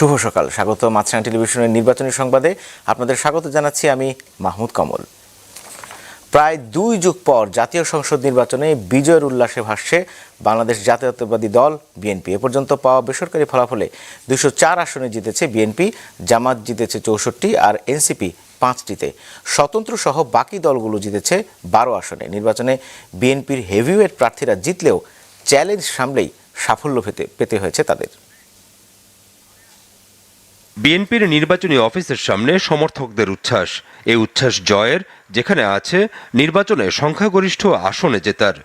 শুভ সকাল। স্বাগত মাছরাঙা টেলিভিশনের নির্বাচনী সংবাদে। আপনাদের স্বাগত জানাচ্ছি আমি মাহমুদ কমল। প্রায় দুই যুগ পর জাতীয় সংসদ নির্বাচনে বিজয়ের উল্লাসে ভাসছে বাংলাদেশ জাতীয়তাবাদী দল, বিএনপি। এ পর্যন্ত পাওয়া বেসরকারি ফলাফলে দুশো চার আসনে জিতেছে বিএনপি, জামাত জিতেছে চৌষট্টি আর এনসিপি পাঁচটিতে। স্বতন্ত্র সহ বাকি দলগুলো জিতেছে বারো আসনে। নির্বাচনে বিএনপির হেভিওয়েট প্রার্থীরা জিতলেও চ্যালেঞ্জ সামলেই সাফল্য পেতে পেতে হয়েছে তাদের। বিএনপির নির্বাচনী অফিসের সামনে সমর্থকদের উচ্ছ্বাস। এই উচ্ছ্বাস জয়ের, যেখানে আছে নির্বাচনে সংখ্যাগরিষ্ঠ আসনে জেতার।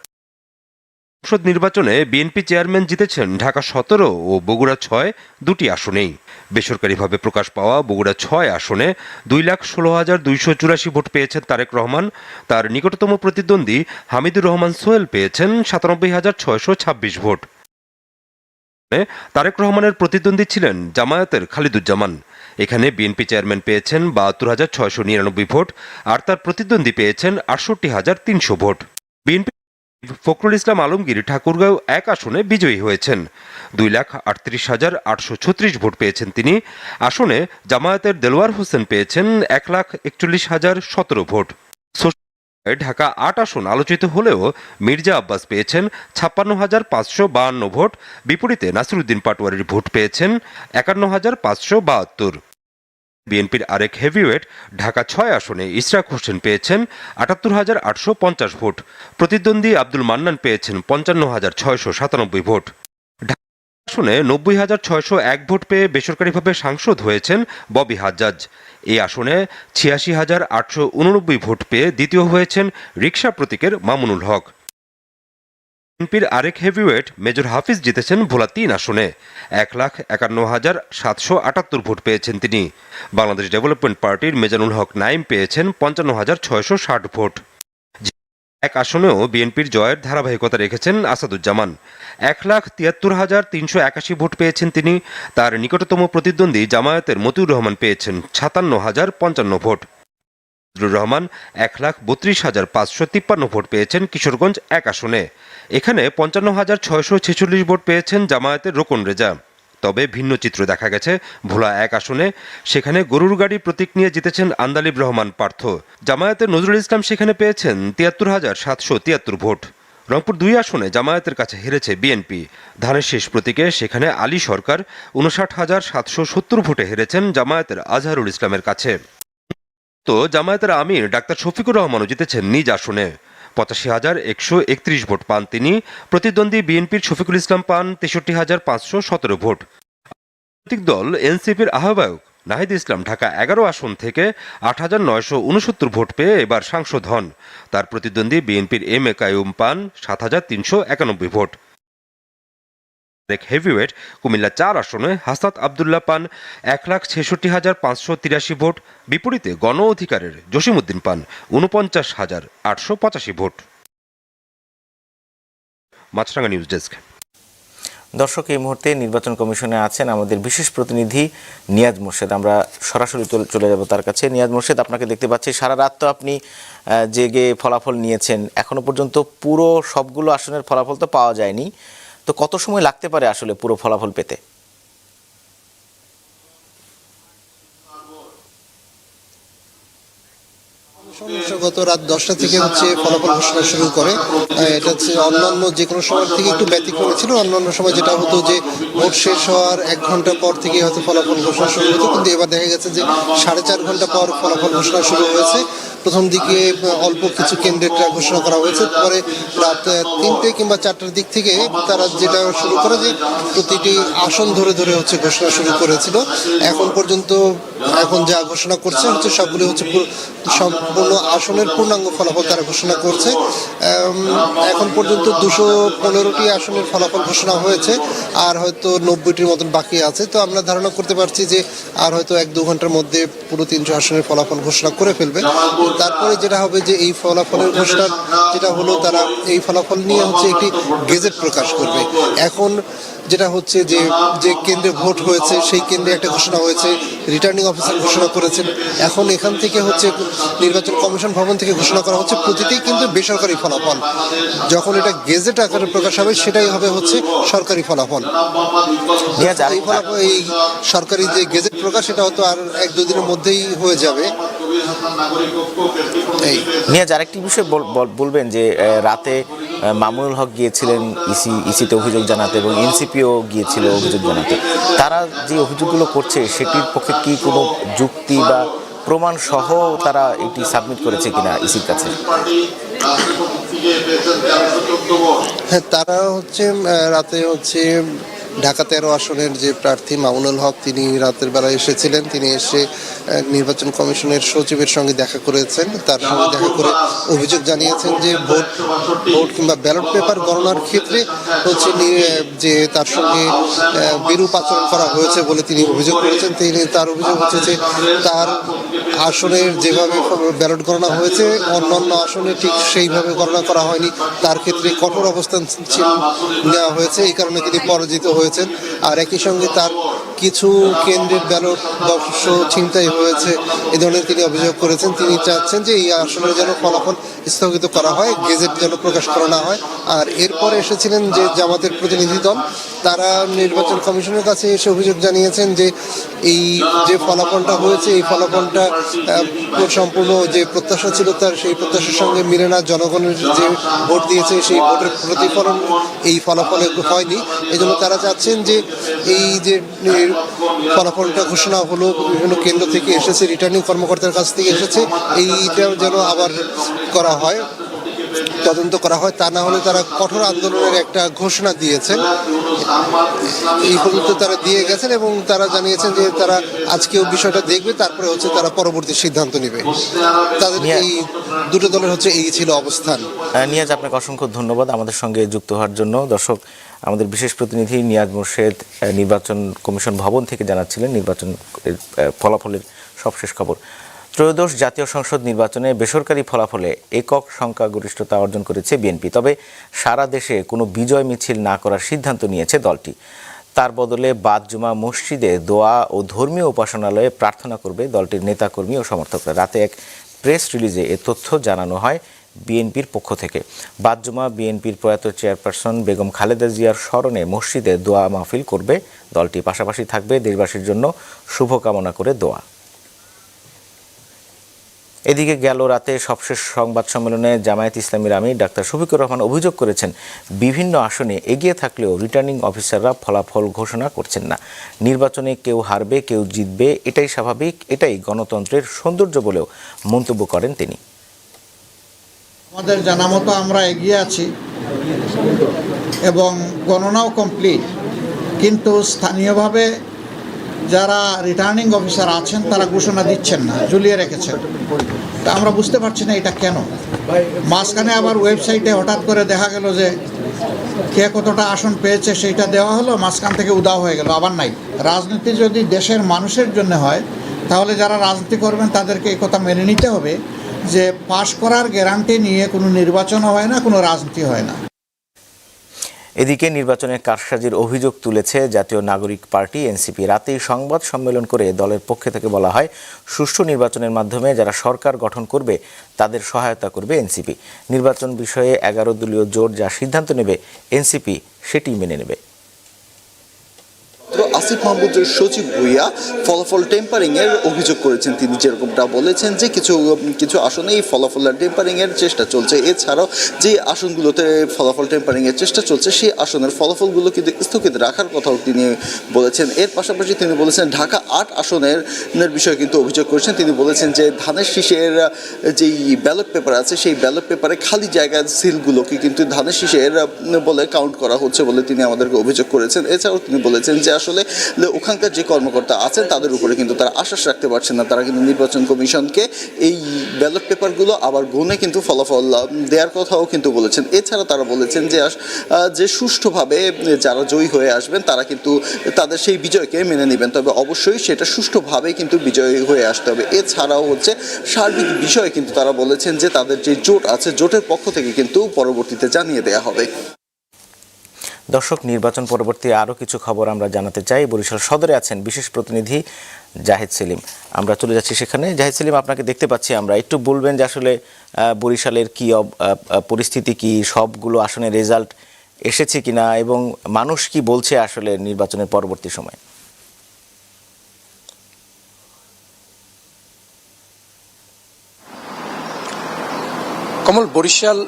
সংসদ নির্বাচনে বিএনপি চেয়ারম্যান জিতেছেন ঢাকা সতেরো ও বগুড়া ছয় দুটি আসনেই। বেসরকারিভাবে প্রকাশ পাওয়া বগুড়া ছয় আসনে দুই লাখ ষোলো হাজার দুইশো চুরাশি ভোট পেয়েছেন তারেক রহমান। তার নিকটতম প্রতিদ্বন্দ্বী হামিদুর রহমান সোহেল পেয়েছেন সাতানব্বই হাজার ছয়শো ছাব্বিশ ভোট। তারেক রহমানের প্রতিদ্বন্দ্বী ছিলেন জামায়াতের খালিদুজ্জামান। এখানে বিএনপি চেয়ারম্যান পেয়েছেন বাহাত্তর হাজার ছয়শো নিরানব্বই ভোট আর তার প্রতিদ্বন্দ্বী পেয়েছেন আটষট্টি হাজার তিনশো ভোট। বিএনপি ফখরুল ইসলাম আলমগীর ঠাকুরগাঁও এক আসনে বিজয়ী হয়েছেন। দুই লাখ আটত্রিশ হাজার আটশো ছত্রিশ ভোট পেয়েছেন তিনি। আসনে জামায়াতের দেলোয়ার হোসেন পেয়েছেন এক লাখ একচল্লিশ হাজার সতেরো ভোট। ঢাকা আট আসন আলোচিত হলেও মির্জা আব্বাস পেয়েছেন ছাপ্পান্ন হাজার পাঁচশো বাহান্ন ভোট। বিপরীতে নাসিরুদ্দিন পাটোয়ারির ভোট পেয়েছেন একান্ন হাজার পাঁচশো বাহাত্তর। বিএনপির আরেক হেভিওয়েট ঢাকা ছয় আসনে ইশরাক হোসেন পেয়েছেন আটাত্তর হাজার আটশো পঞ্চাশ ভোট। প্রতিদ্বন্দ্বী আব্দুল মান্নান পেয়েছেন পঞ্চান্ন হাজার ছয়শো সাতানব্বই ভোট। আসনে নব্বই হাজার ছয়শো এক ভোট পেয়ে বেসরকারিভাবে সাংসদ হয়েছেন ববি হাজ্জাজ। এই আসনে ছিয়াশি হাজার আটশো উননব্বই ভোট পেয়ে দ্বিতীয় হয়েছেন রিক্সা প্রতীকের মামুনুল হক। বিএনপির আরেক হেভিওয়েট মেজর হাফিজ জিতেছেন ভোলা তিন আসনে। এক লাখ একান্ন হাজার সাতশো আটাত্তর ভোট পেয়েছেন তিনি। বাংলাদেশ ডেভেলপমেন্ট পার্টির মেজানুল হক নাইম পেয়েছেন পঞ্চান্ন হাজার ছয়শো ষাট ভোট। এক আসনেও বিএনপির জয়ের ধারাবাহিকতা রেখেছেন আসাদুজ্জামান। এক লাখ তিয়াত্তর হাজার তিনশো একাশি ভোট পেয়েছেন তিনি। তার নিকটতম প্রতিদ্বন্দ্বী জামায়াতের মতিউর রহমান পেয়েছেন সাতান্ন হাজার পঞ্চান্ন ভোট। ফজলুর রহমান এক লাখ বত্রিশ হাজার পাঁচশো তিপ্পান্ন ভোট পেয়েছেন কিশোরগঞ্জ এক আসনে। এখানে পঞ্চান্ন হাজার ছয়শো ছেচল্লিশ ভোট পেয়েছেন জামায়াতের রোকন রেজা। তবে ভিন্ন চিত্র দেখা গেছে। ভোলা এক আসনে, সেখানে গরুর গাড়ি প্রতীক নিয়ে জিতেছেন আন্দালিব রহমান পার্থ। জামায়াতের নজরুল ইসলাম সেখানে পেয়েছেন তিয়াত্তর হাজার সাতশো তিয়াত্তর ভোট। রংপুর দুই আসনে জামায়াতের কাছে হেরেছে বিএনপি। ধানের শেষ প্রতীকে সেখানে আলী সরকার উনষাট হাজার সাতশো সত্তর ভোটে হেরেছেন জামায়াতের আজহারুল ইসলামের কাছে। তো জামায়াতের আমির ডাক্তার শফিকুর রহমানও জিতেছেন নিজ আসনে। পঁচাশি হাজার একশো একত্রিশ ভোট পান তিনি। প্রতিদ্বন্দ্বী বিএনপির শফিকুল ইসলাম পান তেষট্টি হাজার পাঁচশো সতেরো ভোট। রাজনৈতিক দল এনসিপির আহ্বায়ক নাহিদ ইসলাম ঢাকা এগারো আসন থেকে আট হাজার নয়শো উনসত্তর ভোট পেয়ে এবার সাংসদ হন। তার প্রতিদ্বন্দ্বী বিএনপির এম এ কায়ুম পান সাত হাজার তিনশো একানব্বই ভোট। এক হেভিওয়েট, কুমিল্লা চার আসনে হাসাত আবদুল্লাহ পান এক লাখ ছেষট্টি হাজার পাঁচশো তিরাশি ভোট, বিপরীতে গণ অধিকারের জসিমউদ্দিন পান উনপঞ্চাশ হাজার আটশো পঁচাশি ভোট। মাছরাঙ্গা নিউজ ডেস্ক। দর্শক, এই মুহূর্তে নির্বাচন কমিশনে আছেন আমাদের বিশেষ প্রতিনিধি নিয়াজ মোর্শেদ। আমরা সরাসরি চলে- যাব তার কাছে। নিয়াজ মোর্শেদ, আপনাকে দেখতে পাচ্ছি, সারা রাত তো আপনি জেগে ফলাফল নিয়েছেন। এখনও পর্যন্ত পুরো সবগুলো আসনের ফলাফল তো পাওয়া যায়নি। তো কত সময় লাগতে পারে আসলে পুরো ফলাফল পেতে? গত রাত দশটা থেকে হচ্ছে ফলাফল ঘোষণা শুরু করে। এটা হচ্ছে অন্যান্য যে কোনো সময় থেকে একটু ব্যতিক্রম ছিল, অন্যান্য সময় যেটা হতো যে ভোট শেষ হওয়ার এক ঘণ্টা পর থেকে হয়তো ফলাফল ঘোষণা শুরু হতো কিন্তু এবার দেখা গেছে যে সাড়ে চার ঘণ্টা পর ফলাফল ঘোষণা শুরু হয়েছে। প্রথম দিকে অল্প কিছু কেন্দ্রেরটা ঘোষণা করা হয়েছে। পরে রাত তিনটে কিংবা চারটার দিক থেকে তারা যেটা শুরু করে যে প্রতিটি আসন ধরে ধরে হচ্ছে ঘোষণা শুরু করেছিল। এখন পর্যন্ত এখন যা ঘোষণা করছে হচ্ছে সবগুলি হচ্ছে সম্পূর্ণ আসনের পূর্ণাঙ্গ ফলাফল তারা ঘোষণা করছে। এখন পর্যন্ত দুশো পনেরোটি আসনের ফলাফল ঘোষণা হয়েছে, আর হয়তো নব্বইটির মতন বাকি আছে। তো আমরা ধারণা করতে পারছি যে আর হয়তো এক দু ঘণ্টার মধ্যে পুরো তিনশো আসনের ফলাফল ঘোষণা করে ফেলবে। তারপরে যেটা হবে যে এই ফলাফলের অনুষ্ঠান যেটা হলো তারা এই ফলাফল নিয়ে হচ্ছে একটি গেজেট প্রকাশ করবে। এখন যেটা হচ্ছে যে যে কেন্দ্রে ভোট হয়েছে সেই কেন্দ্রে একটা ঘোষণা হয়েছে রিটার্নিং অফিসার ঘোষণা করেছেন। এখন এখান থেকে হচ্ছে নির্বাচন কমিশন ভবন থেকে ঘোষণা করা হচ্ছে প্রতিটি কিন্তু বেসরকারি ফলাফল। যখন এটা গেজেট আকারে প্রকাশ হবে সেটাই হবে হচ্ছে সরকারি ফলাফল। এই ফলাফল এই সরকারি যে গেজেট প্রকাশ সেটা হয়তো আর এক দুদিনের মধ্যেই হয়ে যাবে। নিয়াজ আরেকটি বিষয় বল- বল- বলবেন যে রাতে মামুনুল হক গিয়েছিলেন ইসি, ইসিতে অভিযোগ জানাতে এবং এনসিপিও গিয়েছিল অভিযোগ জানাতে। তারা যে অভিযোগগুলো করছে, সেটির পক্ষে কি কোনো যুক্তি বা প্রমাণ সহ তারা এটি সাবমিট করেছে কিনা ইসির কাছে? হ্যাঁ তারা হচ্ছে রাতে হচ্ছে ঢাকা তেরো আসনের যে প্রার্থী মামুনুল হক, তিনি রাতের বেলা এসেছিলেন। তিনি এসে নির্বাচন কমিশনের সচিবের সঙ্গে দেখা করেছেন। তার সঙ্গে দেখা করে অভিযোগ জানিয়েছেন যে ভোট ভোট কিংবা ব্যালট পেপার গণনার ক্ষেত্রে হচ্ছে যে তার সঙ্গে বিরূপ আচরণ করা হয়েছে বলে তিনি অভিযোগ করেছেন। তিনি, তার অভিযোগ হচ্ছে যে তার আসনের যেভাবে ব্যালট গণনা হয়েছে, অন্যান্য আসনে ঠিক সেইভাবে গণনা করা হয়নি। তার ক্ষেত্রে কঠোর অবস্থান নেওয়া হয়েছে। এই কারণে তিনি পরাজিত হয়েছেন। আর একই সঙ্গে তার কিছু কেন্দ্রের ব্যালট বাক্স ছিনতাই হয়েছে, এ ধরনের তিনি অভিযোগ করেছেন। তিনি চাচ্ছেন যে এই আসনের যেন ফলাফল স্থগিত করা হয়, গেজেট যেন প্রকাশ করা না হয়। আর এরপরে এসেছিলেন যে জামাতের প্রতিনিধি দল, তারা নির্বাচন কমিশনের কাছে এসে অভিযোগ জানিয়েছেন যে এই যে ফলাফলটা হয়েছে, এই ফলাফলটা সম্পূর্ণ যে প্রত্যাশা ছিল তার, সেই প্রত্যাশার সঙ্গে মিলে না। জনগণের যে ভোট দিয়েছে, সেই ভোটের প্রতিফলন এই ফলাফলে হয়নি। এই জন্য তারা চাচ্ছেন যে এই যে ফলাফলটা ঘোষণা হলো, বিভিন্ন কেন্দ্র থেকে এসেছে রিটার্নিং কর্মকর্তার কাছ থেকে এসেছে। এইটা যেন আবার করা হয় তদন্ত করা হয় তা না হলে তারা কঠোর আন্দোলনের একটা ঘোষণা দিয়েছেন এই পর্যন্ত তারা দিয়ে গেছেন এবং তারা জানিয়েছেন যে তারা আজকেও বিষয়টা দেখবে তারপরে হচ্ছে তারা পরবর্তী সিদ্ধান্ত নেবে। তাদের এই দুটো দলের হচ্ছে এই ছিল অবস্থান। নিয়াজ আপনাকে অসংখ্য ধন্যবাদ আমাদের সঙ্গে যুক্ত হওয়ার জন্য। দর্শক আমাদের বিশেষ প্রতিনিধি নিয়াজ মোর্শেদ নির্বাচন কমিশন ভবন থেকে জানাচ্ছিলেন নির্বাচন ফলাফলের সবশেষ খবর। ত্রয়োদশ জাতীয় সংসদ নির্বাচনে বেসরকারি ফলাফলে একক সংখ্যাগরিষ্ঠতা অর্জন করেছে বিএনপি। তবে সারা দেশে কোনো বিজয় মিছিল না করার সিদ্ধান্ত নিয়েছে দলটি। তার বদলে বাদ জুমা মসজিদে দোয়া ও ধর্মীয় উপাসনালয়ে প্রার্থনা করবে দলটির নেতাকর্মী ও সমর্থকরা। রাতে এক প্রেস রিলিজে এ তথ্য জানানো হয় বিএনপির পক্ষ থেকে। বাদ জুমা বিএনপির প্রয়াত চেয়ারপারসন বেগম খালেদা জিয়ার স্মরণে মসজিদে দোয়া মাহফিল করবে দলটি। পাশাপাশি থাকবে দেশবাসীর জন্য শুভকামনা করে দোয়া। এদিকে গেল রাতে সবশেষ সংবাদ সম্মেলনে জামায়াত ইসলামীর আমি ডাক্তার শফিকুর রহমান অভিযোগ করেছেন, বিভিন্ন আসনে এগিয়ে থাকলেও রিটার্নিং অফিসাররা ফলাফল ঘোষণা করছেন না। নির্বাচনে কেউ হারবে, কেউ জিতবে, এটাই স্বাভাবিক, এটাই গণতন্ত্রের সৌন্দর্য বলেও মন্তব্য করেন তিনি। আমাদের জানা মতো আমরা এগিয়ে আছি এবং গণনাও কমপ্লিট কিন্তু স্থানীয়ভাবে যারা রিটার্নিং অফিসার আছেন, তারা ঘোষণা দিচ্ছেন না, ঝুলিয়ে রেখেছেন। তা আমরা বুঝতে পারছি না এটা কেন। মাঝখানে আবার ওয়েবসাইটে হঠাৎ করে দেখা গেল যে কে কতটা আসন পেয়েছে, সেইটা দেওয়া হলো, মাঝখান থেকে উদাও হয়ে গেল, আবার নাই। রাজনীতি যদি দেশের মানুষের জন্য হয়, তাহলে যারা রাজনীতি করবেন, তাদেরকে এই কথা মেনে নিতে হবে যে, পাশ করার গ্যারান্টি নিয়ে কোনো নির্বাচন হয় না, কোনো রাজনীতি হয় না। এদিকে নির্বাচনে কারসাজির অভিযোগ তুলেছে জাতীয় নাগরিক পার্টি, এনসিপি। রাতেই সংবাদ সম্মেলন করে দলের পক্ষে থেকে বলা হয়, সুষ্ঠু নির্বাচনের মাধ্যমে যারা সরকার গঠন করবে, তাদের সহায়তা করবে এনসিপি। নির্বাচন বিষয়ে এগারো দলীয় জোট যা সিদ্ধান্ত নেবে, এনসিপি সেটি মেনে নেবে। আসিফ মাহমুদের সচিব ভুইয়া ফলাফল টেম্পারিং এর অভিযোগ করেছেন তিনি। যেরকমটা বলেছেন যে কিছু কিছু আসনে এই ফলাফল টেম্পারিং এর চেষ্টা চলছে। এছাড়াও যে আসনগুলোতে ফলাফল টেম্পারিং এর চেষ্টা চলছে, সেই আসনের ফলাফলগুলো কিন্তু স্থগিত রাখার কথাও তিনি বলেছেন। এর পাশাপাশি তিনি বলেছেন, ঢাকা আট আসনের বিষয়ে কিন্তু অভিযোগ করেছেন। তিনি বলেছেন যে ধানের শীষের যেই ব্যালট পেপার আছে, সেই ব্যালট পেপারে খালি জায়গার সিলগুলোকে কিন্তু ধানের শীষের বলে কাউন্ট করা হচ্ছে বলে তিনি আমাদেরকে অভিযোগ করেছেন। এছাড়াও তিনি বলেছেন যে আসলে ওখানকার যে কর্মকর্তা আছেন, তাদের উপরে কিন্তু তারা আশ্বাস রাখতে পারছেন না। তারা কিন্তু নির্বাচন কমিশনকে এই ব্যালট পেপারগুলো আবার গুনে কিন্তু ফলাফল দেওয়ার কথাও কিন্তু বলেছেন। এছাড়া তারা বলেছেন যে যে সুষ্ঠুভাবে যারা জয়ী হয়ে আসবেন, তারা কিন্তু তাদের সেই বিজয়কে মেনে নেবেন। তবে অবশ্যই সেটা সুষ্ঠুভাবে কিন্তু বিজয়ী হয়ে আসতে হবে। এছাড়াও হচ্ছে সার্বিক বিষয়ে কিন্তু তারা বলেছেন যে, তাদের যে জোট আছে, জোটের পক্ষ থেকে কিন্তু পরবর্তীতে জানিয়ে দেওয়া হবে। দর্শক, নির্বাচন পরবর্তী আরও কিছু খবর আমরা জানাতে চাই। বরিশাল সদরে আছেন বিশেষ প্রতিনিধি জাহেদ সেলিম। আমরা চলে যাচ্ছি সেখানে। জাহেদ সেলিম, আপনাকে দেখতে পাচ্ছি আমরা। একটু বলবেন যে আসলে বরিশালের কি পরিস্থিতি কি? সবগুলো আসনে রেজাল্ট এসেছে কিনা? এবং মানুষ কি বলছে আসলে নির্বাচনের পরবর্তী সময়? কমল, বরিশাল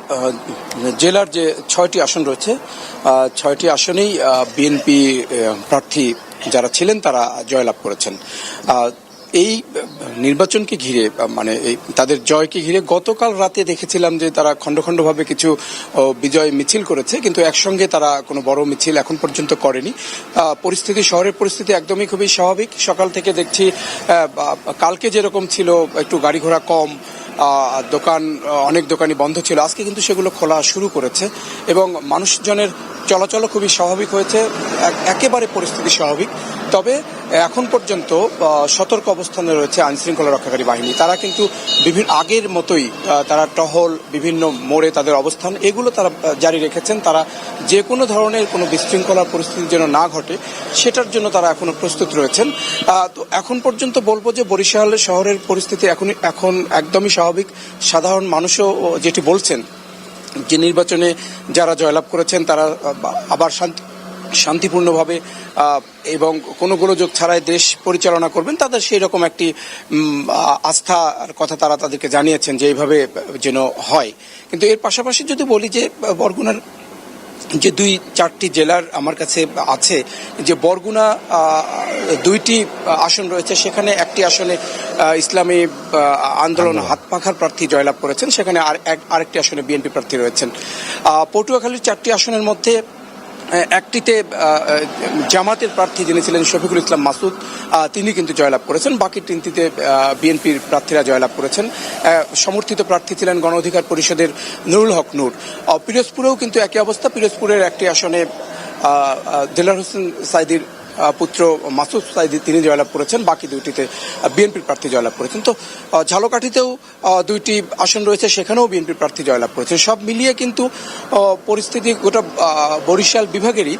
জেলার যে ছয়টি আসন রয়েছে ছয়টি আসনেই বিএনপি প্রার্থী যারা ছিলেন তারা জয়লাভ করেছেন। এই নির্বাচনকে ঘিরে মানে এই তাদের জয়কে ঘিরে গতকাল রাতে দেখেছিলাম যে তারা খণ্ড খণ্ডভাবে কিছু বিজয় মিছিল করেছে, কিন্তু একসঙ্গে তারা কোনো বড় মিছিল এখন পর্যন্ত করেনি। পরিস্থিতি, শহরের পরিস্থিতি একদমই খুবই স্বাভাবিক। সকাল থেকে দেখছি কালকে যেরকম ছিল, একটু গাড়ি ঘোড়া কম দোকান অনেক দোকানই বন্ধ ছিল। আজকে কিন্তু সেগুলো খোলা শুরু করেছে এবং মানুষজনের চলাচল খুবই স্বাভাবিক হয়েছে, এক- একেবারে পরিস্থিতি স্বাভাবিক। তবে এখন পর্যন্ত সতর্ক অবস্থানে রয়েছে আইন শৃঙ্খলা রক্ষাকারী বাহিনী। তারা কিন্তু বিভিন্ন আগের মতোই তারা টহল, বিভিন্ন মোড়ে তাদের অবস্থান, এগুলো তারা জারি রেখেছেন। তারা যে কোনো ধরনের কোনো বিশৃঙ্খলা পরিস্থিতি যেন না ঘটে, সেটার জন্য তারা এখনও প্রস্তুত রয়েছেন। তো এখন পর্যন্ত বলব যে বরিশাল শহরের পরিস্থিতি এখন এখন একদমই স্বাভাবিক সাধারণ মানুষও যেটি বলছেন যে নির্বাচনে যারা জয়লাভ করেছেন তারা আবার শান্তি শান্তিপূর্ণভাবে এবং কোনো গোলযোগ ছাড়াই দেশ পরিচালনা করবেন, তাদের সেই রকম একটি আস্থার কথা তারা তাদেরকে জানিয়েছেন যে এইভাবে যেন হয়। কিন্তু এর পাশাপাশি যদি বলি যে বরগুনার যে দুই চারটি জেলার আমার কাছে আছে যে বরগুনা দুইটি আসন রয়েছে সেখানে একটি আসনে ইসলামী আন্দোলন হাত পাখার প্রার্থী জয়লাভ করেছেন সেখানে আর এক- আরেকটি আসনে বিএনপি প্রার্থী রয়েছেন। পটুয়াখালীর চারটি আসনের মধ্যে একটিতে জামাতের প্রার্থী যিনি ছিলেন শফিকুল ইসলাম মাসুদ তিনি কিন্তু জয়লাভ করেছেন। বাকি তিনটিতে বিএনপির প্রার্থীরা জয়লাভ করেছেন। সমর্থিত প্রার্থী ছিলেন গণ অধিকার পরিষদের নুরুল হক নূর। পিরোজপুরেও কিন্তু একই অবস্থা। পিরোজপুরের একটি আসনে দেলার হোসেন সাইদির পুত্র মাসুদ সাইদি, তিনি জয়লাভ করেছেন, বাকি দুইটিতে বিএনপির প্রার্থী জয়লাভ করেছেন। তো ঝালকাঠিতেও দুইটি আসন রয়েছে, সেখানেও বিএনপি প্রার্থী জয়লাভ করেছেন। সব মিলিয়ে কিন্তু পরিস্থিতি গোটা বরিশাল বিভাগেরই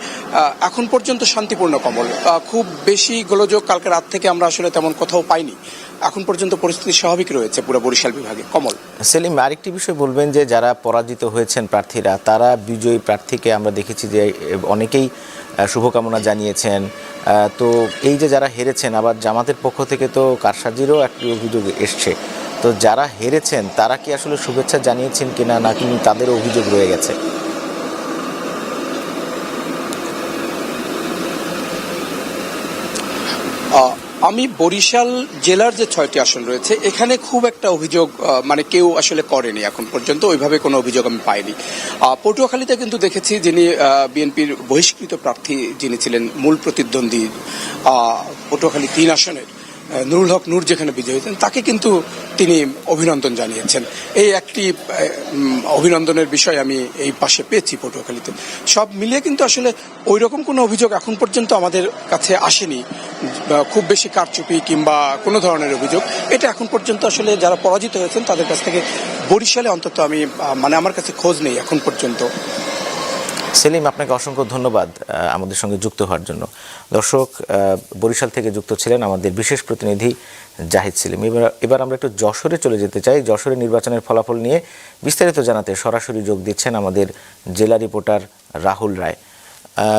এখন পর্যন্ত শান্তিপূর্ণ কমল। খুব বেশি গোলযোগ কালকে রাত থেকে আমরা আসলে তেমন কোথাও পাইনি। এখন পর্যন্ত পরিস্থিতি স্বাভাবিক রয়েছে পুরো বরিশাল বিভাগে। কমল। সেলিম, আরেকটি বিষয় বলবেন যে, যারা পরাজিত হয়েছেন প্রার্থীরা, তারা বিজয়ী প্রার্থীকে আমরা দেখেছি যে, অনেকেই শুভকামনা জানিয়েছেন। তো এই যে যারা হেরেছেন, আবার জামাতের পক্ষ থেকে তো কারসাজিরও একটি অভিযোগ এসছে। তো যারা হেরেছেন, তারা কি আসলে শুভেচ্ছা জানিয়েছেন কিনা, নাকি তাদের অভিযোগ রয়ে গেছে? আমি বরিশাল জেলার যে ছয়টি আসন রয়েছে, এখানে খুব একটা অভিযোগ মানে কেউ আসলে করেনি এখন পর্যন্ত, ওইভাবে কোনো অভিযোগ আমি পাইনি। পটুয়াখালীতে কিন্তু দেখেছি যিনি বিএনপির বহিষ্কৃত প্রার্থী, যিনি ছিলেন মূল প্রতিদ্বন্দ্বী পটুয়াখালী তিন আসনের নুরুল হক নূর যেখানে বিজয়ী হয়েছেন, তাকে কিন্তু তিনি অভিনন্দন জানিয়েছেন। এই একটি অভিনন্দনের বিষয় আমি এই পাশে পেয়েছি পটুয়াখালীতে। সব মিলিয়ে কিন্তু আসলে ওই রকম কোনো অভিযোগ এখন পর্যন্ত আমাদের কাছে আসেনি। খুব বেশি কারচুপি কিংবা কোনো ধরনের অভিযোগ। এটা এখন পর্যন্ত আসলে যারা পরাজিত হয়েছেন, তাদের কাছ থেকে বরিশালে অন্তত আমি মানে আমার কাছে খোঁজ নেই এখন পর্যন্ত। সেলিম, আপনাকে অসংখ্য ধন্যবাদ আমাদের সঙ্গে যুক্ত হওয়ার জন্য। দর্শক বরিশাল থেকে যুক্ত ছিলেন আমাদের বিশেষ প্রতিনিধি জাহিদ সেলিম। এবার এবার আমরা একটু যশোরে চলে যেতে চাই। যশোরে নির্বাচনের ফলাফল নিয়ে বিস্তারিত জানাতে সরাসরি যোগ দিচ্ছেন আমাদের জেলা রিপোর্টার রাহুল রায়।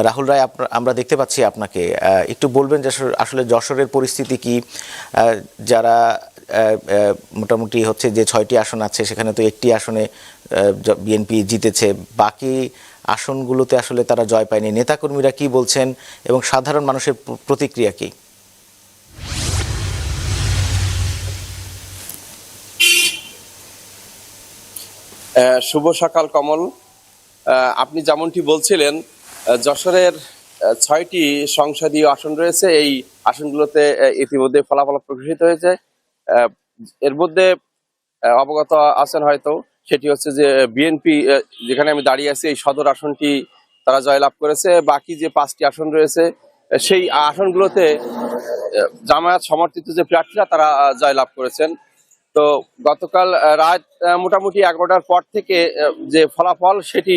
রাহুল রায় আমরা দেখতে পাচ্ছি আপনাকে। একটু বলবেন যে আসলে- যশোরের পরিস্থিতি কি? যারা মোটামুটি হচ্ছে যে ছয়টি আসন আছে, সেখানে তো একটি আসনে বিএনপি জিতেছে। বাকি আসনগুলোতে আসলে তারা জয় পায়নি। নেতাকর্মীরা কি বলছেন এবং সাধারণ মানুষের প্রতিক্রিয়া কি? শুভ সকাল কমল। আপনি যেমনটি বলছিলেন যশোরের ছয়টি সংসদীয় আসন রয়েছে। এই আসনগুলোতে ইতিমধ্যে ফলাফল প্রকাশিত হয়েছে। এর মধ্যে অবগত আছেন হয়তো। সেটি হচ্ছে যে বিএনপি যেখানে আমি দাঁড়িয়ে আছি, এই সদর আসনটি তারা জয়লাভ করেছে। বাকি যে পাঁচটি আসন রয়েছে সেই আসনগুলোতে জামায়াত সমর্থিত যে প্রার্থীরা তারা জয়লাভ করেছেন। তো গতকাল রাত মোটামুটি এগারোটার পর থেকে যে ফলাফল, সেটি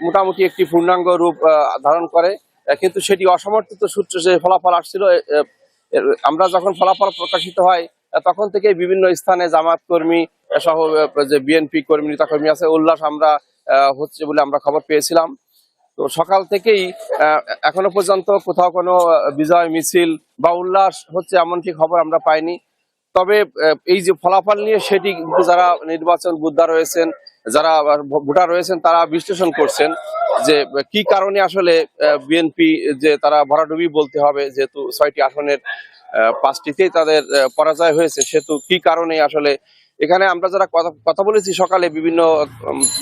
মোটামুটি একটি পূর্ণাঙ্গ রূপ ধারণ করে। কিন্তু সেটি অসমর্থিত সূত্রে যে ফলাফল আসছিল আমরা যখন ফলাফল প্রকাশিত হয় তখন থেকে বিভিন্ন স্থানে জামাত কর্মী সহ যে বিএনপি কর্মী, নেতা কর্মী আছে, উল্লাস আমরা হচ্ছে বলে আমরা খবর পেয়েছিলাম। তো সকাল থেকেই এখনও পর্যন্ত কোথাও কোনো বিজয় মিছিল বা উল্লাস হচ্ছে এমনটি খবর আমরা পাইনি। তবে এই যে ফলাফল নিয়ে সেটি যারা নির্বাচন বুদ্ধা রয়েছেন, যারা ভোটার রয়েছেন, তারা বিশ্লেষণ করছেন যে, কি কারণে আসলে বিএনপি যে তারা ভরাডুবি বলতে হবে, যেহেতু ছয়টি আসনের পাঁচটিতেই তাদের পরাজয় হয়েছে, সেহেতু কি কারণে আসলে এখানে আমরা যারা কথা বলেছি সকালে বিভিন্ন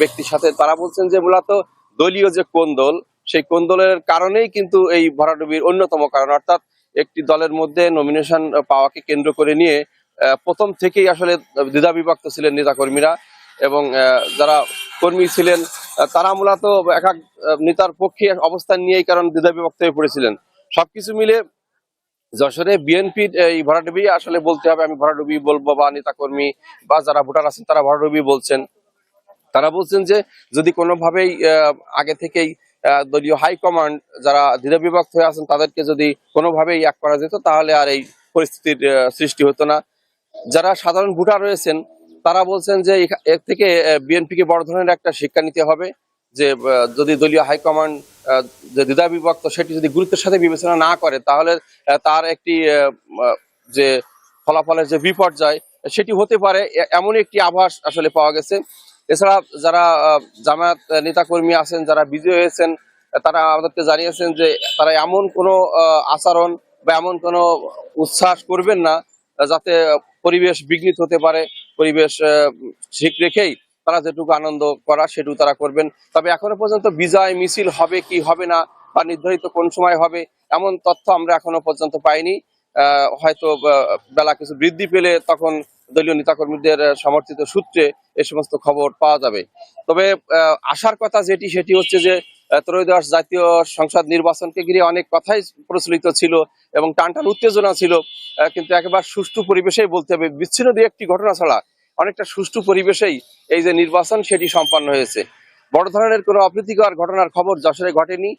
ব্যক্তির সাথে, তারা বলছেন যে মূলত দলীয় যে কোন্দল সেই কোন্দলের কারণেই কিন্তু এই ভরাডুবির অন্যতম কারণ। অর্থাৎ একটি দলের মধ্যে নমিনেশন পাওয়াকে কেন্দ্র করে নিয়ে প্রথম থেকেই আসলে দ্বিধা বিভক্ত ছিলেন নেতাকর্মীরা এবং যারা কর্মী ছিলেন তারা মূলত এক এক নেতার পক্ষে অবস্থান নিয়েই কারণ দ্বিধা বিভক্ত হয়ে পড়েছিলেন। সবকিছু মিলে যশোরে বিএনপির এই ভরাডুবি, আসলে বলতে হবে, আমি ভরাডুবি বলব বা নেতাকর্মী বা যারা ভোটার আছেন, তারা ভরাডুবি বলছেন। তারা বলছেন যে, যদি কোনোভাবেই আগে থেকেই দলীয় হাইকমান্ড যারা দ্বিধা বিভক্ত হয়ে আছেন, তাদেরকে যদি কোনোভাবেই এক করা যেত, তাহলে আর এই পরিস্থিতির সৃষ্টি হতো না। যারা সাধারণ ভোটার রয়েছেন, তারা বলছেন যে এর থেকে বিএনপিকে বড় ধরনের একটা শিক্ষা নিতে হবে, যে যদি দলীয় হাইকমান্ড যে দ্বিধা বিভক্ত সেটি যদি গুরুত্বের সাথে বিবেচনা না করে, তাহলে তার একটি যে ফলাফলের যে বিপর্যয়, সেটি হতে পারে। এমন একটি আভাস আসলে পাওয়া গেছে। এছাড়া যারা জামায়াত নেতাকর্মী আছেন, যারা বিজয়ী হয়েছেন, তারা আমাদেরকে জানিয়েছেন যে তারা এমন কোনো আচরণ বা এমন কোনো উচ্ছ্বাস করবেন না, যাতে পরিবেশ বিঘ্নিত হতে পারে। পরিবেশ ঠিক রেখেই তারা যেটুকু আনন্দ করা সেটুকু তারা করবেন। তবে এখনও পর্যন্ত বিজয় মিছিল হবে কি হবে না বা নির্ধারিত কোন সময় হবে, এমন তথ্য আমরা এখনও পর্যন্ত পাইনি। হয়তো বেলা কিছু বৃদ্ধি পেলে তখন দলীয় নেতাকর্মীদের সমর্থিত সূত্রে এ সমস্ত খবর পাওয়া যাবে। তবে আশার কথা যেটি, সেটি হচ্ছে যে ত্রয়োদশ জাতীয় সংসদ নির্বাচনকে ঘিরে অনেক কথাই প্রচলিত ছিল এবং টানটান উত্তেজনা ছিল। কিন্তু একেবারে সুষ্ঠু পরিবেশেই বলতে হবে, বিচ্ছিন্ন দুই একটি ঘটনা ছাড়া অনেকটা সুষ্ঠু পরিবেশেই এই যে নির্বাচন সেটি সম্পন্ন হয়েছে। বড় ধরনের কোনো অপ্রীতিকর ঘটনার খবর যশোরে ঘটেনি।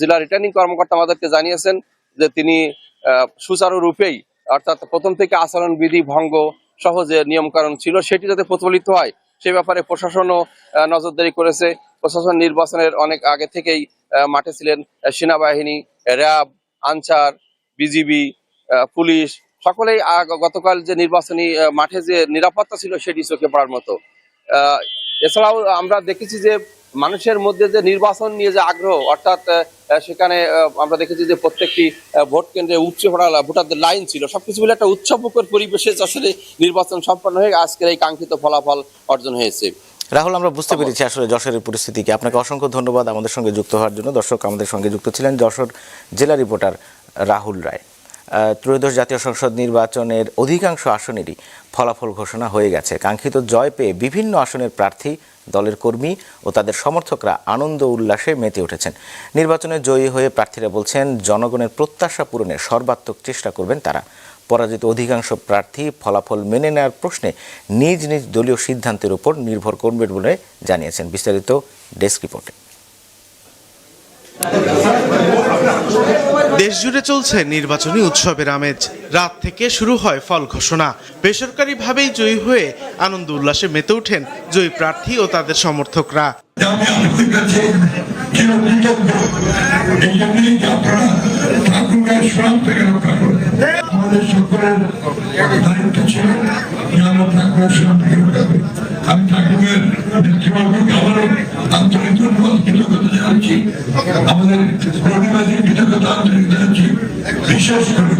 জেলা রিটার্নিং কর্মকর্তা আমাদেরকে জানিয়েছেন যে তিনি আহ, সুচারুরূপেই অর্থাৎ প্রথম থেকে আচরণ বিধি ভঙ্গ সহ যে নিয়মকানুন ছিল সেটি যাতে প্রচলিত হয় সে ব্যাপারে প্রশাসনও নজরদারি করেছে। প্রশাসন নির্বাচনের অনেক আগে থেকেই মাঠে ছিলেন সেনাবাহিনী র্যাব আনসার বিজিবি পুলিশ সকলেই গতকাল যে নির্বাচনী মাঠে যে নিরাপত্তা ছিল সেটি চোখে পড়ার মতো। এছাড়াও আমরা দেখেছি যে মানুষের মধ্যে যে নির্বাচন নিয়ে যে আগ্রহ অর্থাৎ সেখানে আমরা দেখেছি যে প্রত্যেকটি ভোট কেন্দ্রে উচ্চ ভোটারদের লাইন ছিল। সবকিছু মিলে একটা উৎসবমুখর পরিবেশে আসলে নির্বাচন সম্পন্ন হয়ে আজকের এই কাঙ্ক্ষিত ফলাফল অর্জন হয়েছে। রাহুল আমরা বুঝতে পেরেছি আসলে যশোরের পরিস্থিতিকে। আপনাকে অসংখ্য ধন্যবাদ আমাদের সঙ্গে যুক্ত হওয়ার জন্য। দর্শক আমাদের সঙ্গে যুক্ত ছিলেন যশোর জেলা রিপোর্টার রাহুল রায়। ত্রয়োদশ জাতীয় সংসদ নির্বাচনের অধিকাংশ আসনেরই ফলাফল ঘোষণা হয়ে গেছে। কাঙ্ক্ষিত জয় পেয়ে বিভিন্ন আসনের প্রার্থী, দলের কর্মী ও তাদের সমর্থকরা আনন্দ উল্লাসে মেতে উঠেছেন। নির্বাচনে জয়ী হয়ে প্রার্থীরা বলছেন, জনগণের প্রত্যাশা পূরণে সর্বাত্মক চেষ্টা করবেন তারা। পরাজিত অধিকাংশ প্রার্থী ফলাফল মেনে নেওয়ার প্রশ্নে নিজ নিজ দলীয় সিদ্ধান্তের উপর নির্ভর করবেন বলে জানিয়েছেন বিস্তারিত ডেস্ক রিপোর্টে। দেশজুড়ে চলছে নির্বাচনী উৎসবের আমেজ। রাত থেকে শুরু হয় ফল ঘোষণা। বেসরকারিভাবেই জয়ী হয়ে আনন্দ উল্লাসে মেতে ওঠেন জয়ী প্রার্থী ও তাদের সমর্থকরা। আমাদের সকলের দায়িত্ব ছিল আমরা ঠাকুরের করি আমি ঠাকুরের নেতৃবর্গকে আবারও আন্তরিক ধন্যবাদ, কৃতজ্ঞতা জানাচ্ছি। আমাদের প্রণিবাদের কৃতজ্ঞতা আন্তরিক জানাচ্ছি। বিশেষ করে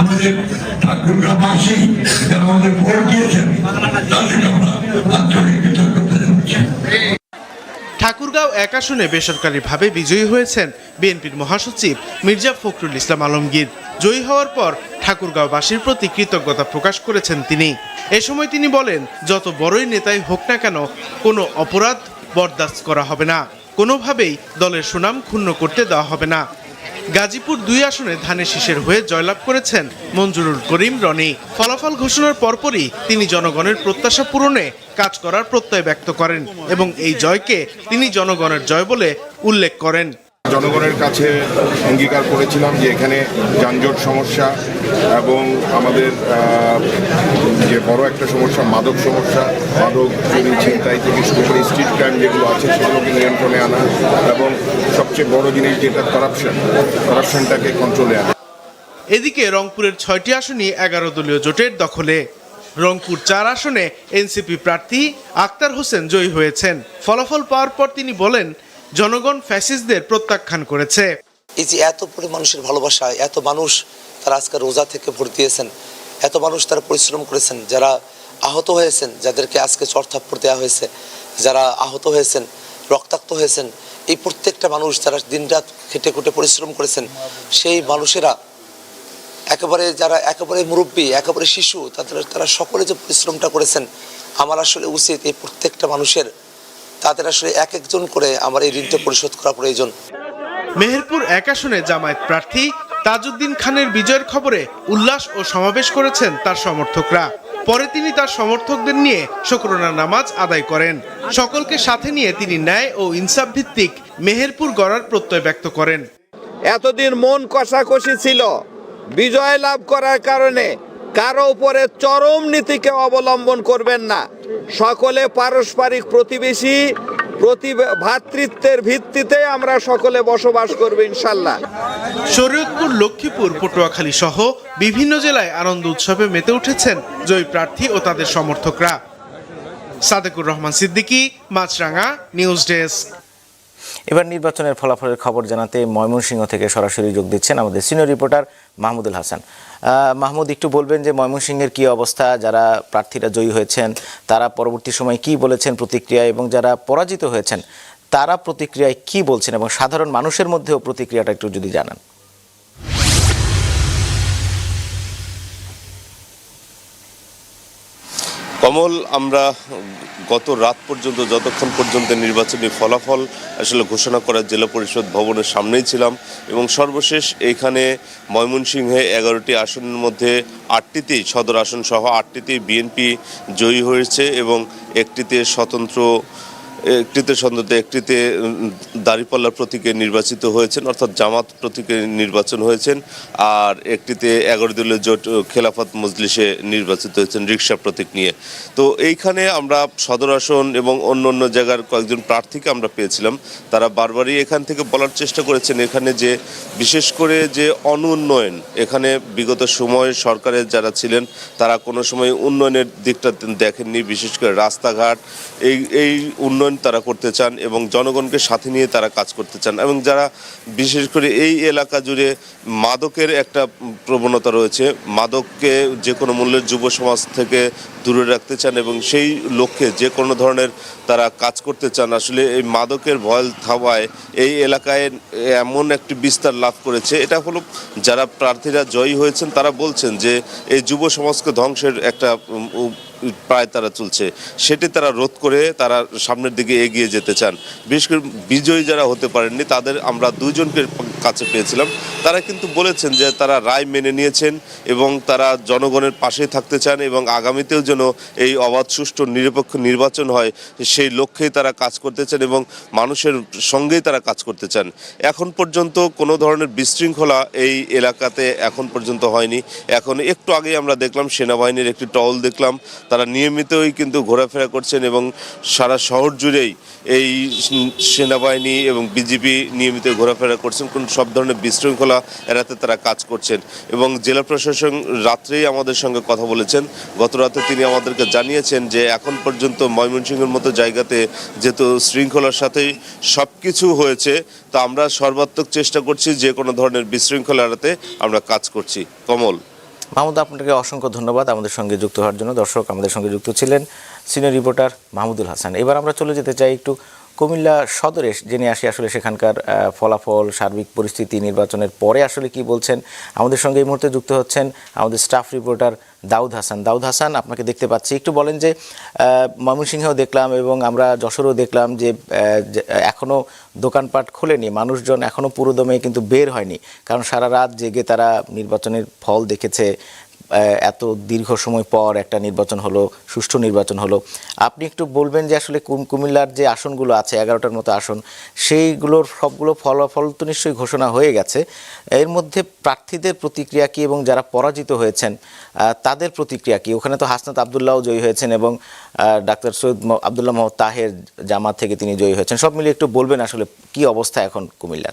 আমাদের ঠাকুর গ্রামবাসী যারা আমাদের ভোট দিয়েছেন, তাদেরকে আমরা আন্তরিক কৃতজ্ঞতা জানাচ্ছি। এক আসনে বেসরকারিভাবে বিজয়ী হয়েছেন বিএনপির মহাসচিব মির্জা ফখরুল ইসলাম আলমগীর। জয়ী হওয়ার পর ঠাকুরগাঁওবাসীর প্রতি কৃতজ্ঞতা প্রকাশ করেছেন তিনি। এ সময় তিনি বলেন, যত বড়ই নেতাই হোক না কেন, কোনো অপরাধ বরদাস্ত করা হবে না। কোনোভাবেই দলের সুনাম ক্ষুণ্ণ করতে দেওয়া হবে না। গাজীপুর দুই আসনে ধানের শীষের হয়ে জয়লাভ করেছেন মঞ্জুরুল করিম, রনি। ফলাফল ঘোষণার পরপরই তিনি জনগণের প্রত্যাশা পূরণে কাজ করার প্রত্যয় ব্যক্ত করেন এবং এই জয়কে তিনি জনগণের জয় বলে উল্লেখ করেন। জনগণের কাছে অঙ্গীকার করেছিলাম যে এখানে যানজট সমস্যা এবং আমাদের যে বড় একটা সমস্যা, মাদক সমস্যা, মাদক চুরি, ছিনতাই থেকে শুরু করে স্ট্রিট ক্রাইম যেগুলো আছে সেগুলোকে নিয়ন্ত্রণে আনা এবং সবচেয়ে বড় জিনিস যেটা করাপশন করাপশনটাকে কন্ট্রোলে আনা। এদিকে রংপুরের ছয়টি আসনই এগারো দলীয় জোটের দখলে। রংপুর চার আসনে এনসিপি প্রার্থী আক্তার হোসেন জয়ী হয়েছেন। ফলাফল পাওয়ার পর তিনি বলেন জনগণ ফ্যাসিস্টদের প্রত্যাখ্যান করেছে। এই যে এত পরি মানুষের ভালোবাসা, এত মানুষ তারা আজকে রোজা থেকে ভোট দিয়েছেন, এত মানুষ তারা পরিশ্রম করেছেন, যারা আহত হয়েছেন, যাদেরকে আজকে চড়থাপ্পড় দেওয়া হয়েছে, যারা আহত হয়েছেন, রক্তাক্ত হয়েছেন, এই প্রত্যেকটা মানুষ যারা দিনরাত খেটে খুঁটে পরিশ্রম করেছেন, সেই মানুষেরা একেবারে যারা একেবারে মুরব্বী, একেবারে শিশু, তাদের, তারা সকলে যে পরিশ্রমটা করেছেন, আমার আসলে উচিত এই প্রত্যেকটা মানুষের তাদের আসলে এক একজন করে আমার এই ঋণটা পরিশোধ করা প্রয়োজন। মেহেরপুর এক আসনে জামায়াত প্রার্থী তাজউদ্দিন খানের বিজয়ের খবরে উল্লাস ও সমাবেশ করেছেন তার সমর্থকরা। পরে তিনি তার সমর্থকদের নিয়ে শুকরানা নামাজ আদায় করেন। সকলকে সাথে নিয়ে তিনি ন্যায় ও ইনসাফ ভিত্তিক মেহেরপুর গড়ার প্রত্যয় ব্যক্ত করেন। এতদিন মন কষাকষি ছিল। বিজয় লাভ করার কারণে কারও উপরে চরম নীতিকে অবলম্বন করবেন না। সকলে পারস্পরিক প্রতিবেশী প্রতি ভ্রাতৃত্বের ভিত্তিতে আমরা সকলে বসবাস করব ইনশাল্লাহ। শরীয়তপুর লক্ষ্মীপুর পটুয়াখালী সহ বিভিন্ন জেলায় আনন্দ উৎসবে মেতে উঠেছেন জয়ী প্রার্থী ও তাদের সমর্থকরা। Sadequr Rahman Siddiqui Maasranga news desk. এবার নির্বাচনের ফলাফলের খবর জানাতে ময়মনসিংহ থেকে সরাসরি যোগ দিচ্ছেন আমাদের সিনিয়র রিপোর্টার মাহমুদুল হাসান। মাহমুদ, একটু বলবেন যে ময়মনসিংহের কি অবস্থা? যারা প্রার্থীরা জয়ী হয়েছেন, তারা পরবর্তী সময় কি বলেছেন প্রতিক্রিয়া এবং যারা পরাজিত হয়েছেন, তারা প্রতিক্রিয়ায় কি বলছেন? এবং সাধারণ মানুষের মধ্যেও প্রতিক্রিয়াটা একটু যদি জানান। কমল, আমরা গত রাত পর্যন্ত, যতক্ষণ পর্যন্ত নির্বাচনী ফলাফল আসলে ঘোষণা করার জেলা পরিষদ ভবনের সামনেই ছিলাম এবং সর্বশেষ এখানে ময়মনসিংহে এগারোটি আসনের মধ্যে আটটিতেই, সদর আসন সহ আটটিতেই বিএনপি জয়ী হয়েছে এবং একটিতে স্বতন্ত্র একটিতে সন্তত একটিতে উম, দাঁড়িপাল্লার প্রতীকে নির্বাচিত হয়েছেন অর্থাৎ জামাত প্রতীকে নির্বাচন হয়েছেন আর একটিতে এগারো দলীয় জোট খেলাফত মজলিসে নির্বাচিত হয়েছেন রিক্সা প্রতীক নিয়ে। তো এইখানে আমরা সদর আসন এবং অন্য অন্য জায়গার কয়েকজন প্রার্থীকে আমরা পেয়েছিলাম। তারা বারবারই এখান থেকে বলার চেষ্টা করেছেন এখানে যে বিশেষ করে যে অনুন্নয়ন এখানে বিগত সময়ে সরকারের যারা ছিলেন তারা কোনো সময় উন্নয়নের দিকটা দেখেননি বিশেষ করে রাস্তাঘাট এই এই উন্নয়ন তারা করতে চান এবং জনগণকে সাথে নিয়ে তারা কাজ করতে চান এবং যারা বিশেষ করে এই এলাকা জুড়ে মাদকের একটা প্রবণতা রয়েছে, মাদককে যে কোনো মূল্যের যুব সমাজ থেকে দূরে রাখতে চান এবং সেই লক্ষ্যে যে কোনো ধরনের তারা কাজ করতে চান, আসলে এই মাদকের ভয় থাবায় এই এলাকায় এমন একটি বিস্তার লাভ করেছে। এটা হলো যারা প্রার্থীরা জয়ী হয়েছেন তারা বলছেন যে এই যুব সমাজকে ধ্বংসের একটা প্রায় তারা চলছে, সেটি তারা রোধ করে তারা সামনের দিকে এগিয়ে যেতে চান। বিশেষ করে বিজয়ী যারা হতে পারেননি, তাদের আমরা দুজনকে কাছে পেয়েছিলাম। তারা কিন্তু বলেছেন যে তারা রায় মেনে নিয়েছেন এবং তারা জনগণের পাশে থাকতে চান এবং আগামীতেও যেন এই অবাধ, সুষ্ঠু, নিরপেক্ষ নির্বাচন হয়, সেই লক্ষ্যেই তারা কাজ করতে চান এবং মানুষের সঙ্গেই তারা কাজ করতে চান। এখন পর্যন্ত কোনো ধরনের বিশৃঙ্খলা এই এলাকাতে এখন পর্যন্ত হয়নি। এখন একটু আগেই আমরা দেখলাম, সেনাবাহিনীর একটি টহল দেখলাম। তারা নিয়মিতই কিন্তু ঘোরাফেরা করছেন এবং সারা শহর জুড়েই এই সেনাবাহিনী এবং বিজিবি নিয়মিত ঘোরাফেরা করছেন। কোন সব ধরনের বিশৃঙ্খলা এড়াতে তারা কাজ করছেন। এবং জেলা প্রশাসন রাত্রেই আমাদের সঙ্গে কথা বলেছেন। গত রাতে তিনি আমাদেরকে জানিয়েছেন যে এখন পর্যন্ত ময়মনসিংহের মতো জায়গাতে যেহেতু শৃঙ্খলার সাথেই সব কিছু হয়েছে, তো আমরা সর্বাত্মক চেষ্টা করছি যে কোনো ধরনের বিশৃঙ্খলা এড়াতে আমরা কাজ করছি। কমল। মাহমুদ, আপনাকে অসংখ্য ধন্যবাদ আমাদের সঙ্গে যুক্ত হওয়ার জন্য। দর্শক, আমাদের সঙ্গে যুক্ত ছিলেন সিনিয়র রিপোর্টার মাহমুদুল হাসান। এবার আমরা চলে যেতে চাই একটু কুমিল্লা সদরে জেনে আসি আসলে সেখানকার ফলাফল সার্বিক পরিস্থিতি নির্বাচনের পরে আসলে কি বলছেন? আমাদের সঙ্গে এই মুহূর্তে যুক্ত হচ্ছেন আমাদের স্টাফ রিপোর্টার দাউদ হাসান। দাউদ হাসান আপনাকে দেখতে পাচ্ছি। একটু বলেন যে ময়মনসিংহেও দেখলাম এবং আমরা যশোরেও দেখলাম যে আহ, যে, আহ, এখনও দোকানপাট খোলেনি। মানুষজন এখনও পুরোদমে কিন্তু বের হয়নি। কারণ সারা রাত জেগে তারা নির্বাচনের ফল দেখেছে। এত দীর্ঘ সময় পর একটা নির্বাচন হলো, সুষ্ঠু নির্বাচন হলো। আপনি একটু বলবেন যে আসলে কুম- কুমিল্লার যে আসনগুলো আছে, এগারোটার মতো আসন, সেইগুলোর সবগুলো ফলাফল তো নিশ্চয়ই ঘোষণা হয়ে গেছে। এর মধ্যে প্রার্থীদের প্রতিক্রিয়া কি এবং যারা পরাজিত হয়েছেন তাদের প্রতিক্রিয়া কি? ওখানে তো হাসনাত আবদুল্লাহ জয়ী হয়েছেন এবং ডাক্তার সৈয়দ আবদুল্লাহ মোহাম্মদ তাহের জামাত থেকে তিনি জয়ী হয়েছেন। সব মিলিয়ে একটু বলবেন আসলে কি অবস্থা এখন কুমিল্লার?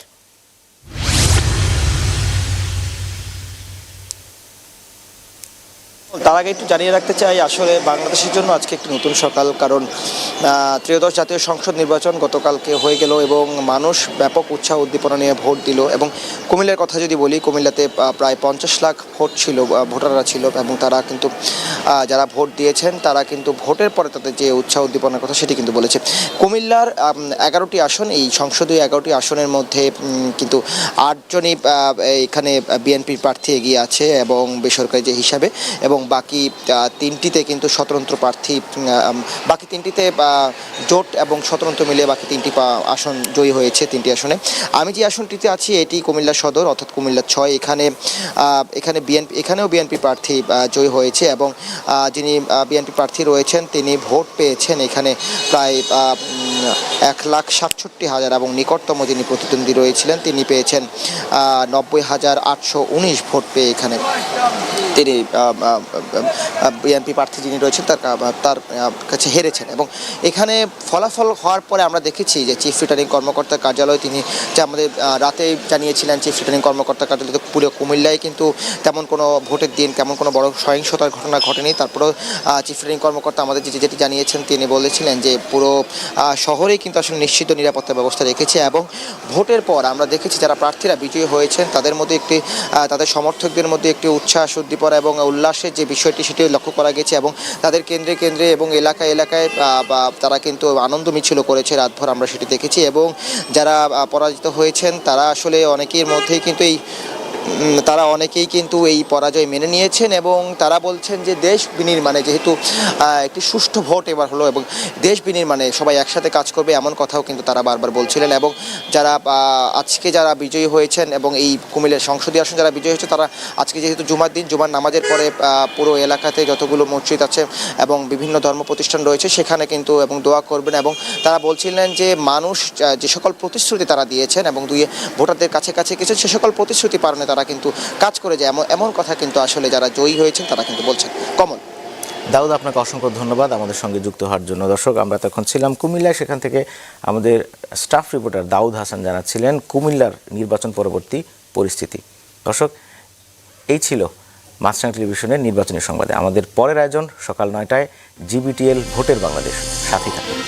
তার আগে একটু জানিয়ে রাখতে চাই, আসলে বাংলাদেশের জন্য আজকে একটি নতুন সকাল, কারণ ত্রয়োদশ জাতীয় সংসদ নির্বাচন গতকালকে হয়ে গেল এবং মানুষ ব্যাপক উৎসাহ উদ্দীপনা নিয়ে ভোট দিল এবং কুমিল্লার কথা যদি বলি, কুমিল্লাতে প্রায় পঞ্চাশ লাখ ভোট ছিল ভোটাররা ছিল এবং তারা কিন্তু যারা ভোট দিয়েছেন তারা কিন্তু ভোটের পরে তাদের যে উৎসাহ উদ্দীপনার কথা সেটি কিন্তু বলেছে। কুমিল্লার এগারোটি আসন, এই সংসদীয় এগারোটি আসনের মধ্যে কিন্তু আটজনই এখানে বিএনপির প্রার্থী এগিয়ে আছে এবং বেসরকারি যে হিসাবে এবং বাকি তিনটিতে কিন্তু স্বতন্ত্র প্রার্থী বাকি তিনটিতে জোট এবং স্বতন্ত্র মিলিয়ে বাকি তিনটি আসন জয়ী হয়েছে তিনটি আসনে। আমি যে আসনটিতে আছি, এটি কুমিল্লা সদর, অর্থাৎ কুমিল্লা ছয়। এখানে এখানে বিএনপি, এখানেও বিএনপি প্রার্থী জয়ী হয়েছে এবং যিনি বিএনপি প্রার্থী রয়েছেন, তিনি ভোট পেয়েছেন এখানে প্রায় এক লাখ সাতষট্টি হাজার এবং নিকটতম যিনি প্রতিদ্বন্দ্বী রয়েছিলেন, তিনি পেয়েছেন নব্বই হাজার আটশো উনিশ ভোট পেয়ে এখানে। তিনি বিএনপি প্রার্থী যিনি রয়েছেন তার তার কাছে হেরেছেন। এবং এখানে ফলাফল হওয়ার পরে আমরা দেখেছি যে চিফ রিটার্নিং কর্মকর্তার কার্যালয় তিনি যে আমাদের রাতে জানিয়েছিলেন চিফ রিটার্নিং কর্মকর্তার কার্যালয় পুরো কুমিল্লায় কিন্তু তেমন কোনো ভোটের দিন কেমন কোনো বড় সহিংসতার ঘটনা ঘটেনি। তারপরেও চিফ রিটার্নিং কর্মকর্তা আমাদের যে যেটি জানিয়েছেন তিনি বলেছিলেন যে পুরো শহরেই কিন্তু আসলে নিশ্চিত নিরাপত্তা ব্যবস্থা রেখেছে এবং ভোটের পর আমরা দেখেছি যারা প্রার্থীরা বিজয়ী হয়েছেন তাদের মধ্যে একটি তাদের সমর্থকদের মধ্যে একটি উচ্ছ্বাস, উদ্দীপনা এবং উল্লাসের যে বিষয়টি সেটি লক্ষ্য করা গেছে এবং তাদের কেন্দ্রে কেন্দ্রে এবং এলাকা এলাকায় তারা কিন্তু আনন্দ মিছিল করেছে, রাতভর আমরা সেটি দেখেছি এবং যারা পরাজিত হয়েছেন তারা আসলে অনেকের মধ্যেই কিন্তু এই তারা অনেকেই কিন্তু এই পরাজয় মেনে নিয়েছেন এবং তারা বলছেন যে দেশ বিনির্মাণে যেহেতু একটি সুষ্ঠু ভোট এবার হলো এবং দেশ বিনির্মাণে সবাই একসাথে কাজ করবে এমন কথাও কিন্তু তারা বারবার বলছিলেন এবং যারা আজকে যারা বিজয়ী হয়েছেন এবং এই কুমিল্লার সংসদীয় আসন যারা বিজয়ী হয়েছে তারা আজকে যেহেতু জুমার দিন, জুমার নামাজের পরে পুরো এলাকাতে যতগুলো মসজিদ আছে এবং বিভিন্ন ধর্ম প্রতিষ্ঠান রয়েছে সেখানে কিন্তু এবং দোয়া করবেন এবং তারা বলছিলেন যে মানুষ যে সকল প্রতিশ্রুতি তারা দিয়েছেন এবং দুই ভোটারদের কাছে কাছে গেছেন, সে সকল প্রতিশ্রুতি পালনে তারা কিন্তু কাজ করে যায়। এমন এমন কথা কিন্তু আসলে যারা জয়ী হয়েছেন, তারা কিন্তু বলছেন। কমল। দাউদ, আপনাকে অসংখ্য ধন্যবাদ আমাদের সঙ্গে যুক্ত হওয়ার জন্য। দর্শক, আমরা তখন ছিলাম কুমিল্লায়। সেখান থেকে আমাদের স্টাফ রিপোর্টার দাউদ হাসান জানাচ্ছিলেন কুমিল্লার নির্বাচন পরবর্তী পরিস্থিতি। দর্শক, এই ছিল মাছরাং টেলিভিশনের নির্বাচনী সংবাদে। আমাদের পরের আয়োজন সকাল নয়টায় জিবিটিএল ভোটের বাংলাদেশ। সাথী থাকুন।